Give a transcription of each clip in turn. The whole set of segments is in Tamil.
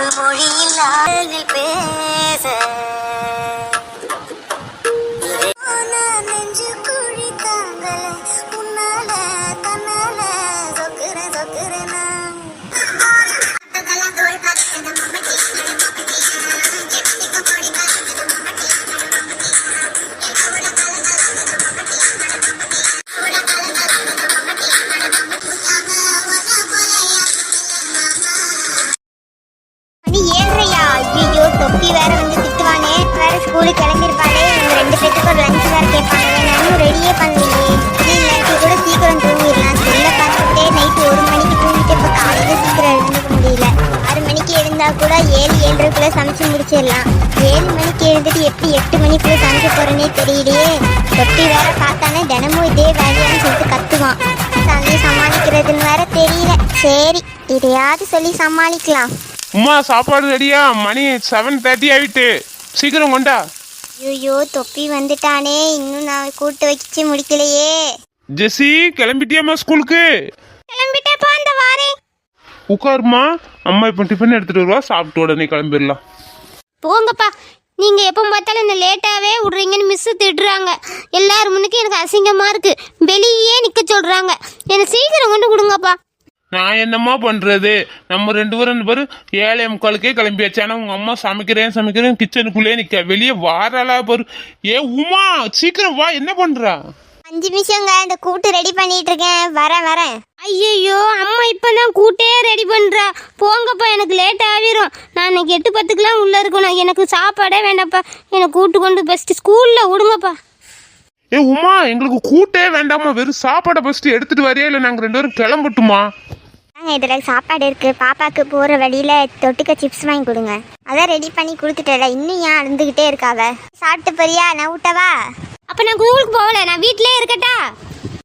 ஒரு மொழியில் பேச. ஏழு ஏழரைக்குள்ள சமைச்சு முடிச்சிடலாம். ஏழு மணிக்கு எழுந்துட்டு எப்படி எட்டு மணிக்குள்ள சமைக்க போறேனே தெரியலையே. தொப்பி வேற பார்த்தானே தினமும் இதே வேலையான்னு சொல்லிட்டு கத்துவான். தண்ணி சமாளிக்கிறதுன்னு வேற தெரியல. சரி இதையாவது சொல்லி சமாளிக்கலாம். உமா சாப்பாடு ரெடியா மணி செவன் தேர்ட்டி ஆயிட்டு. சீக்கிரம் கொண்டா. ஐயோ தொப்பி வந்துட்டானே. இன்னும் நான் கூட்டு வச்சு முடிக்கலையே. ஜெஸ்ஸி கிளம்பிட்டியாம்மா ஸ்கூலுக்கு வாரேன் உட்காருமா? அம்மா இப்போ டிஃபன் எடுத்துட்டு வருவா சாப்பிட்டு உடனே கிளம்பிடலாம். போங்கப்பா. நீங்கள் எப்போ பார்த்தாலும் இந்த லேட்டாகவே விட்றீங்கன்னு மிஸ்ஸு திட்டுறாங்க. எல்லாரும் முன்னுக்கு எனக்கு அசிங்கமாக இருக்குது வெளியே நிற்க சொல்கிறாங்க என்னை சீக்கிரம் கொண்டு கொடுங்கப்பா. நான் என்னம்மா பண்றது? நம்ம ரெண்டு பேரும் ரெண்டு பேரும் ஏழை முக்காலுக்கே கிளம்பியாச்சு. ஆனா உங்க அம்மா சமைக்கிறேன் சமைக்கிறேன் கிச்சனுக்குள்ளே நிக்க. வெளியே வாராளா பாரு. ஏ உமா சீக்கிரம் வா. என்ன பண்றா? அஞ்சு நிமிஷங்க இந்த கூட்டு ரெடி பண்ணிட்டு இருக்கேன். வரேன் வரேன். ஐயையோ அம்மா இப்போ தான் கூட்டே ரெடி பண்ணுறா போங்கப்பா எனக்கு லேட் ஆகிரும் நான் இன்னைக்கு எட்டு பத்துக்கெலாம் உள்ளே இருக்கணும். எனக்கு சாப்பாடே வேண்டாம்ப்பா. என்னை கூட்டு கொண்டு ஃபஸ்ட்டு ஸ்கூலில் விடுங்கப்பா. ஏ உமா எங்களுக்கு கூட்டே வேண்டாமா? வெறும் சாப்பாடை ஃபர்ஸ்ட் எடுத்துட்டு வரியா? இல்லை நாங்க ரெண்டு பேரும் கிளம்பட்டுமா? வாங்க இதில் சாப்பாடு இருக்கு. பாப்பாக்கு போகிற வழியில தொட்டுக்க சிப்ஸ் வாங்கி கொடுங்க. அதான் ரெடி பண்ணி கொடுத்துட்டல. இன்னும் ஏன் அழுந்துகிட்டே இருக்காவ? சாப்பிட்டு போறியா? நான் விட்டவா அப்போ நான் ஸ்கூலுக்கு போகல. நான் வீட்டிலே இருக்கட்டா?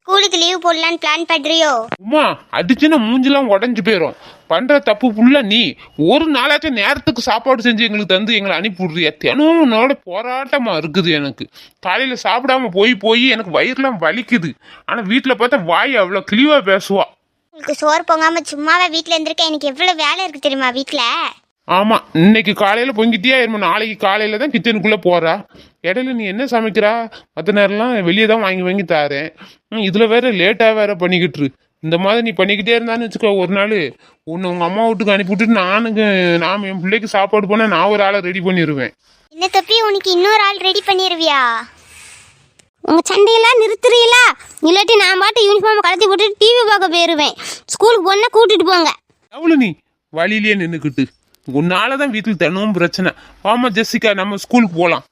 ஸ்கூலுக்கு லீவ் போடலான்னு பிளான் பண்றியோ? உமா அடிச்சுன்னா மூஞ்சிலாம் உடஞ்சு போயிடும் பண்ற தப்பு ஃபுல்லா நீ. ஒரு நாளாச்சும் நேரத்துக்கு சாப்பாடு செஞ்சு எங்களுக்கு தந்து எங்களை அனுப்பி விடுறியா தினமும் உன்னோட போராட்டமா இருக்குது எனக்கு. காலையில சாப்பிடாம போய் போய் எனக்கு வயிறுலாம் வலிக்குது. ஆனா வீட்டுல பார்த்தா வாய் அவ்வளவு கிளிவா பேசுவா. உங்களுக்கு சோறு பொங்காம சும்மாவே வீட்டில் இருந்திருக்கேன். எனக்கு எவ்வளோ வேலை இருக்கு தெரியுமா வீட்டில் ஆமா இன்னைக்கு காலையில பொங்கிட்டியா இருமா நாளைக்கு காலையில தான் கிச்சனுக்குள்ள போறா. இடையில நீ என்ன சமைக்கிறா? மற்ற நேரம்லாம் வெளியே தான் வாங்கி வாங்கி தாரேன். ம், இதுல வேற லேட்டா வேற பண்ணிக்கிட்டு இரு. இந்த மாதிரி நீ பண்ணிக்கிட்டே இருந்தான்னு வச்சுக்கோ ஒரு நாள். உன்னை உங்க அம்மா வீட்டுக்கு அனுப்பிவிட்டுட்டு நானுங்க நான் என் பிள்ளைக்கு சாப்பாடு போனா நான் ஒரு ஆளை ரெடி பண்ணிடுவேன் என்ன தப்பி உனக்கு இன்னொரு ஆள் ரெடி பண்ணிடுவியா உங்கள் சண்டையெல்லாம் நிறுத்துறீங்களா? இல்லாட்டி நான் பாட்டு யூனிஃபார்மை கலத்தி போட்டுட்டு டிவி பார்க்க போயிடுவேன் ஸ்கூலுக்கு போனால் கூட்டிட்டு போங்க. எவ்வளவு நீ வழியிலேயே நின்றுக்கிட்டு உன்னால தான் வீட்டில் தினமும் பிரச்சனை. வாமா ஜெசிகா நம்ம ஸ்கூலுக்கு போகலாம்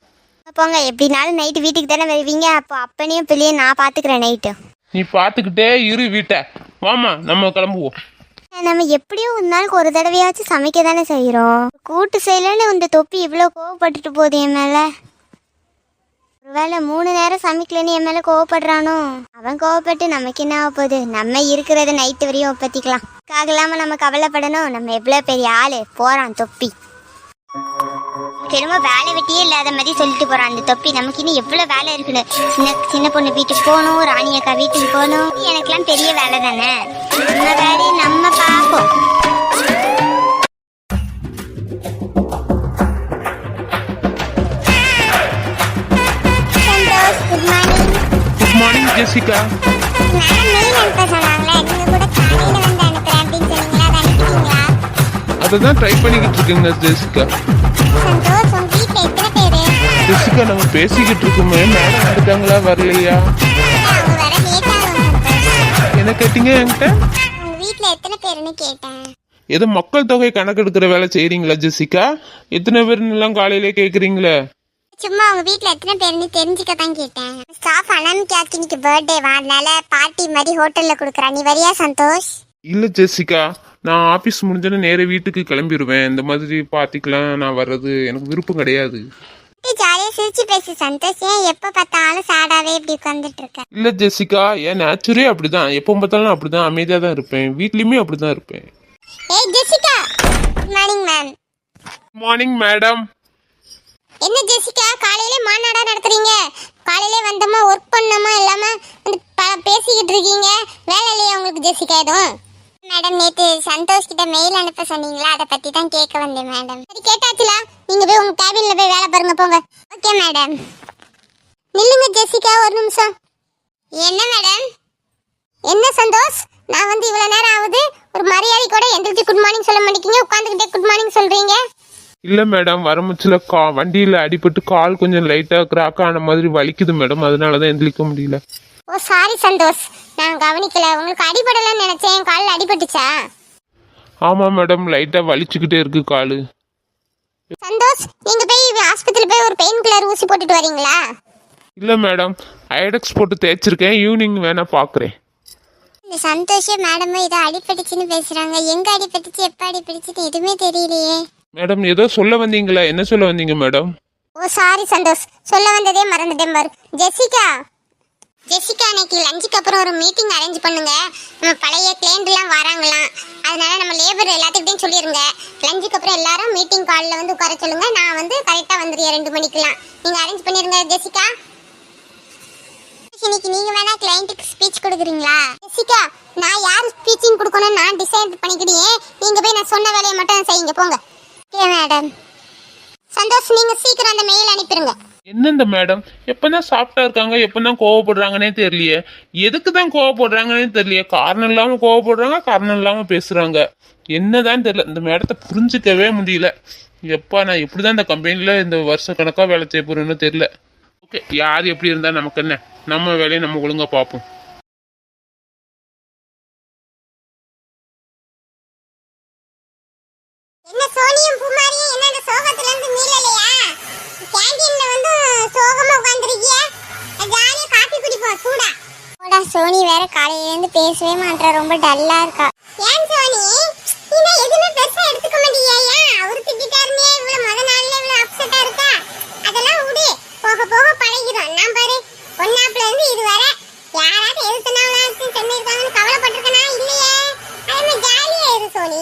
போங்க. எப்படினாலும் நைட்டு வீட்டுக்கு தானே வருவீங்க. அப்போ அப்பனையும் பிள்ளையும் நான் பார்த்துக்கிறேன் நைட்டு நீ பார்த்துக்கிட்டே இரு வீட்டை. வாமா நம்ம கிளம்புவோம். நம்ம எப்படியும் ஒரு நாளுக்கு ஒரு தடவையாச்சும் சமைக்க தானே செய்கிறோம் கூட்டு செய்யலன்னு இந்த தொப்பி இவ்வளோ கோவப்பட்டுட்டு போகுது என் மேலே. ஒருவேளை மூணு நேரம் சமைக்கலன்னு என் மேலே கோவப்படுறானோ? அவன் கோவப்பட்டு நமக்கு என்ன ஆக போகுது? நம்ம இருக்கிறத நைட்டு வரையும் ஒப்பத்திக்கலாம். காகலாம நம்ம கவலைப்படணும். நம்ம எவ்வளோ பெரிய ஆளு? போகிறான் தொப்பி. என்னமோ வேலை வெட்டியே இல்லாத மாதிரி சொல்லிட்டு போறான். அந்த தொப்பி நமக்கு இன்னும் எவ்வளவு வேலை இருக்குன்னு. சின்ன சின்ன பொண்ணு வீட்டுக்கு போகணும் ராணி அக்கா வீட்டுக்கு போகணும். எனக்கெல்லாம் பெரிய வேலை தானே. நம்ம வேலையை நம்ம பார்ப்போம். Good morning Jessica madam mail அனுப்ப சொன்னாங்களே நீங்க கூட காலையில வந்து அனுப்புறேன் அப்படின்னு அதை தான் ட்ரை பண்ணிக்கிட்டு இருக்கேங்க ஜெசிகா. ஜெசிகா நம்ம பேசிக்கிட்டு இருக்கோமே. மேடம் வந்துட்டாங்களா வரலையா? அவங்க என்ன கேட்டீங்க என்கிட்ட? வீட்ல எத்தனை பேருன்னு கேட்டேன். ஏதோ மக்கள் தொகை கணக்கெடுக்கிற வேலை செய்றீங்களா ஜெசிகா? எத்தனை பேர்னு எல்லாம் காலையிலே கேக்குறீங்களே? சும்மா உங்க வீட்ல எத்தனை பேருன்னு தெரிஞ்சுக்க தான் கேட்டேன். ஸ்டாஃப் அனாமிகாக்கு இன்னைக்கு பர்த்டே வா? அதனால பார்ட்டி மாதிரி ஹோட்டல்ல குடுக்குறா. நீ வரியா சந்தோஷ்? இல்ல ஜெசிகா. நான் ஆபீஸ் முடிஞ்சோன்னு நேர வீட்டுக்கு கிளம்பிடுவேன் இந்த மாதிரி பார்ட்டிக்கெல்லாம் நான் வர்றது எனக்கு விருப்பம் கிடையாது. ஜாலியா சிரிச்சு பேசு சந்தோஷ். ஏன் எப்ப பார்த்தாலும் சாடாவே இப்படி உட்கார்ந்துட்டு இருக்க? இல்ல ஜெசிகா என் நேச்சுரே அப்படிதான். எப்போ பார்த்தாலும் அப்படிதான். அமைதியா தான் இருப்பேன். வீட்லயுமே அப்படிதான் இருப்பேன். ஏய் Jessica! Morning ma'am morning madam என்ன ஜெசிகா காலையில மாநாடா நடத்துறீங்க? காலையில வந்தோமா ஒர்க் பண்ணோமா இல்லாம வந்து ப- பேசிக்கிட்டு இருக்கீங்க? வேலை இல்லையா உங்களுக்கு ஜெசிகா எதுவும்? மேடம் நேத்து சந்தோஷ் கிட்ட மெயில் அனுப்ப சொன்னீங்களா? அதை பத்தி தான் கேட்க வந்தேன் மேடம். சரி கேட்டாச்சுல. நீங்க போய் உங்க கேபின்ல போய் வேலை பாருங்க போங்க. Okay madam. நில்லுங்க ஜெசிகா ஒரு நிமிஷம். என்ன மேடம்? என்ன சந்தோஷ்? நான் வந்து இவ்வளவு நேரம் ஆகுது. ஒரு மரியாதை கூட எந்திரிச்சு குட் மார்னிங் சொல்ல மாட்டேங்க உட்காந்துக்கிட்டே குட் மார்னிங் சொல்றீங்க. இல்லை மேடம். வரமுச்சில் கா வண்டியில் அடிபட்டு கால் கொஞ்சம் லைட்டாக கிராக் ஆன மாதிரி வலிக்குது மேடம். அதனால தான் எந்திரிக்க முடியல. Oh sorry Santhosh. கவனிக்கல. உங்களுக்கு அடிபடலன்னு நினைச்சேன். காலில் அடிபட்டுச்சா? ஆமாம் மேடம் லைட்டாக வலிச்சுக்கிட்டே இருக்கு கால். சந்தோஷ் நீங்க போய் ஆஸ்பத்திரி போய் ஒரு பெயின் கில்லர் ஊசி போட்டுட்டு வரீங்களா? இல்லை மேடம் ஐடெக்ஸ் போட்டு தேய்ச்சிருக்கேன். ஈவினிங் வேணால் பார்க்குறேன் இந்த சந்தோஷ மேடமும் ஏதோ அடிபட்டுச்சுன்னு பேசுறாங்க. எங்க அடிபட்டுச்சு எப்ப அடிபட்டுச்சுன்னு எதுவுமே தெரியலையே. மேடம் ஏதோ சொல்ல வந்தீங்களா? என்ன சொல்ல வந்தீங்க மேடம்? ஓ சாரி சந்தோஷ். சொல்ல வந்ததே மறந்துட்டேன் பாரு. ஜெசிகா! ஜெசிகா அன்னைக்கு லஞ்சுக்கு அப்புறம் ஒரு மீட்டிங் அரேஞ்ச் பண்ணுங்க. நம்ம பழைய கிளைண்ட்லாம் வராங்களாம். அதனால நம்ம லேபர் எல்லாத்துக்கிட்டையும் சொல்லிடுங்க லஞ்சுக்கு அப்புறம் எல்லாரும் மீட்டிங் காலில் வந்து உட்கார சொல்லுங்க. நான் வந்து கரெக்டாக வந்துடுறேன் ரெண்டு மணிக்கெல்லாம். நீங்கள் அரேஞ்ச் பண்ணிடுங்க ஜெசிகா. இன்னைக்கு நீங்க வேணா கிளைண்ட்டுக்கு ஸ்பீச் கொடுக்குறீங்களா? ஜெசிகா நான் யார் ஸ்பீச்சிங் கொடுக்கணும்னு நான் டிசைட் பண்ணிக்கிட்டேன் நீங்க போய் நான் சொன்ன வேலையை மட்டும் செய்யுங்க. போங்க. ஓகே மேடம் சந்தோஷ் நீங்க சீக்கிரம் அந்த மெயில் அனுப்பிடுங்க என்னந்த மேடம் எப்பதான் சாப்பிட்டா இருக்காங்க எப்பதான் கோவப்படுறாங்கன்னே தெரியலையே. எதுக்கு தான் கோவப்படுறாங்கன்னே தெரியலையே. காரணம் இல்லாம கோவப்படுறாங்க காரணம் இல்லாம பேசுறாங்க. என்னதான் தெரியல. இந்த மேடத்தை புரிஞ்சுக்கவே முடியல. எப்பா நான் எப்படிதான் இந்த கம்பெனியில இந்த வருஷ கணக்கா வேலை செய்ய போறேன்னு தெரியல. ஓகே யார் எப்படி இருந்தா நமக்கு என்ன? நம்ம வேலையை நம்ம ஒழுங்கா பார்ப்போம். என்ன சோனியும் பூமாரியும் என்ன சோகத்துல போடா சோனி வேற காலையிலேருந்து பேசவே மாட்டா ரொம்ப டல்லா இருக்கா. ஏன் சோனி? நீங்க எதுவுமே பெருசா எடுத்துக்க மாட்டீங்க ஏன்? அவரு திட்டாருனே இவ்வளவு முத நாள்ல இவ்வளவு அப்செட்டா இருக்கா? அதெல்லாம் விடு. போக போக பழகிடும் நான் பாரு ஒன்னாப்ல இருந்து இது வரை யாராவது எதுக்குனாலும் செஞ்சிருக்காங்கன்னு கவலைப்பட்டிருக்கனா? இல்லையே. அதே ஜாலியா இரு சோனி.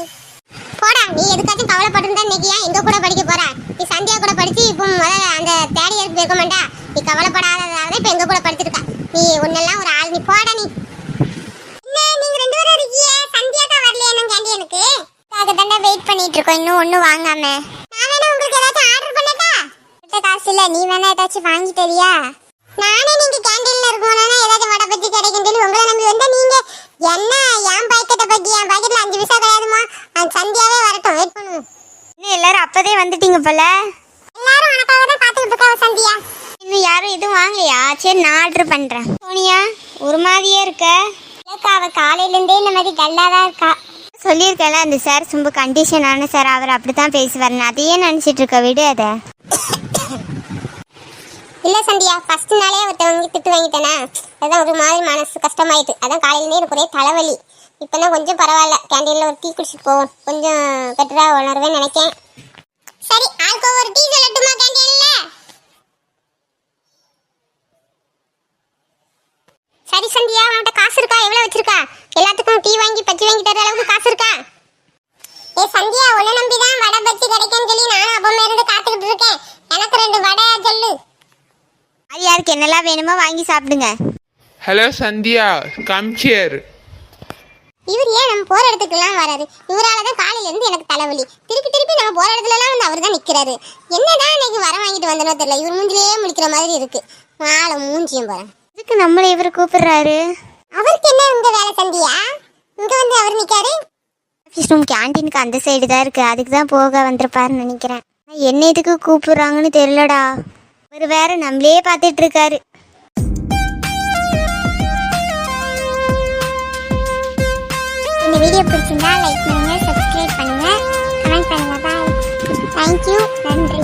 போடா. நீ எதுக்காச்சும் கவலைப்பட்டிருந்தா இன்னைக்கு ஏன் எங்க கூட படிக்க போறா? நீ சந்தியா கூட படிச்சு இப்போ முதல்ல அந்த தேர்ட் இயருக்கு போயிருக்க மாட்டா? நீ கவலைப்படாததால இப்ப எங்க கூட படிச்சிருக்கா. நீ உன்னெல்லாம் ஒரு போடா நீ. என்ன நீங்க ரெண்டு பேரும் இருக்கீங்க? வெயிட் பண்ணிட்டு இருக்கோம். இன்னும் ஒன்றும் வாங்காம. நான் வேணா உங்களுக்கு ஏதாச்சும் ஆர்டர் பண்ணட்டா? கிட்ட காசு இல்லை நீ வேணா ஏதாச்சும் வாங்கி தரியா நானே நீங்க கேண்டீன்ல இருக்கோம்னா ஏதாச்சும் வடை பத்தி கிடைக்குன்னு உங்களை நம்பி வந்தா நீங்க என்ன என் பாக்கெட்டை பத்தி என் பாக்கெட்ல அஞ்சு பைசா கிடையாதுமா? அந்த சந்தியாவே வரட்டும். வெயிட் பண்ணுவோம். இன்னும் எல்லாரும் அப்பதே வந்துட்டீங்க போல? எல்லாரும் உனக்காக தான் காத்துக்கிட்டு சந்தியா. இன்னும் யாரும் எதுவும் வாங்கலையா? சரி நான் ஆர்டர் பண்றேன். சோனியா ஒரு மாதிரியே இருக்க. இல்லக்கா அவ காலையில இருந்தே இந்த மாதிரி டல்லா தான் இருக்கா. சொல்லியிருக்கல அந்த சார் ரொம்ப கண்டிஷனான சார் அவர் அப்படித்தான் பேசுவார். நான் அதையே நினச்சிட்டு இருக்க விடு அதை. இல்ல சந்தியா ஃபர்ஸ்ட் நாளே ஒருத்தவங்க திட்டு வாங்கிட்டேனா? அதுதான் ஒரு மாதிரி மனசு கஷ்டமாயிட்டு. அதான் காலையிலேயே எனக்கு ஒரே தலைவலி. இப்பதான் கொஞ்சம் பரவாயில்ல. கேண்டீன்ல ஒரு டீ குடிச்சிட்டு போவோம். கொஞ்சம் பெட்டரா உணர்வேன்னு நினைக்கேன். சரி ஆளுக்கு ஒரு டீ சொல்லட்டுமா கேண்டீன்ல சரி சந்தியா உன்கிட்ட காசு இருக்கா? எவ்வளவு வச்சிருக்கா? எல்லாத்துக்கும் டீ வாங்கி பச்சி வாங்கி தர அளவுக்கு காசு இருக்கா? ஏ சந்தியா உன்னை நம்பி தான் வடை பச்சி கிடைக்கும்னு சொல்லி நானும் அப்பமே இருந்து காத்துக்கிட்டு இருக்கேன். எனக்கு ரெண்டு வடை சொல்லு அது யாருக்கு என்னெல்லாம் வேணுமோ வாங்கி சாப்பிடுங்க. ஹலோ சந்தியா. கம் ஹியர் இவர் ஏன் நம்ம போற இடத்துக்குலாம் வராரு? இவரால தான் காலையில இருந்து எனக்கு தலைவலி. திருப்பி திருப்பி நம்ம போற இடத்துல எல்லாம் வந்து அவர் தான் நிக்கிறாரு. என்னதான் இன்னைக்கு வர வாங்கிட்டு வந்தனோ தெரியல. இவர் மூஞ்சிலேயே முழிக்கிற மாதிரி இருக்கு. மாலை மூஞ்சியும் போறேன் இதுக்கு நம்மளை இவர் கூப்பிடுறாரு? அவருக்கு என்ன இந்த வேலை சந்தியா இங்க வந்து அவர் நிக்காரு? ஆஃபீஸ் ரூம் கேண்டீனுக்கு அந்த சைடு தான் இருக்கு. அதுக்கு தான் போக வந்திருப்பாருன்னு நினைக்கிறேன். என்ன இதுக்கு கூப்பிடுறாங்கன்னு தெரியலடா. அவர் வேற நம்மளே பார்த்துட்டு இருக்காரு. இந்த வீடியோ பிடிச்சிருந்தா லைக் பண்ணுங்க சப்ஸ்கிரைப் பண்ணுங்க. கமெண்ட் பண்ணுங்க. பாய் தேங்க்யூ நன்றி.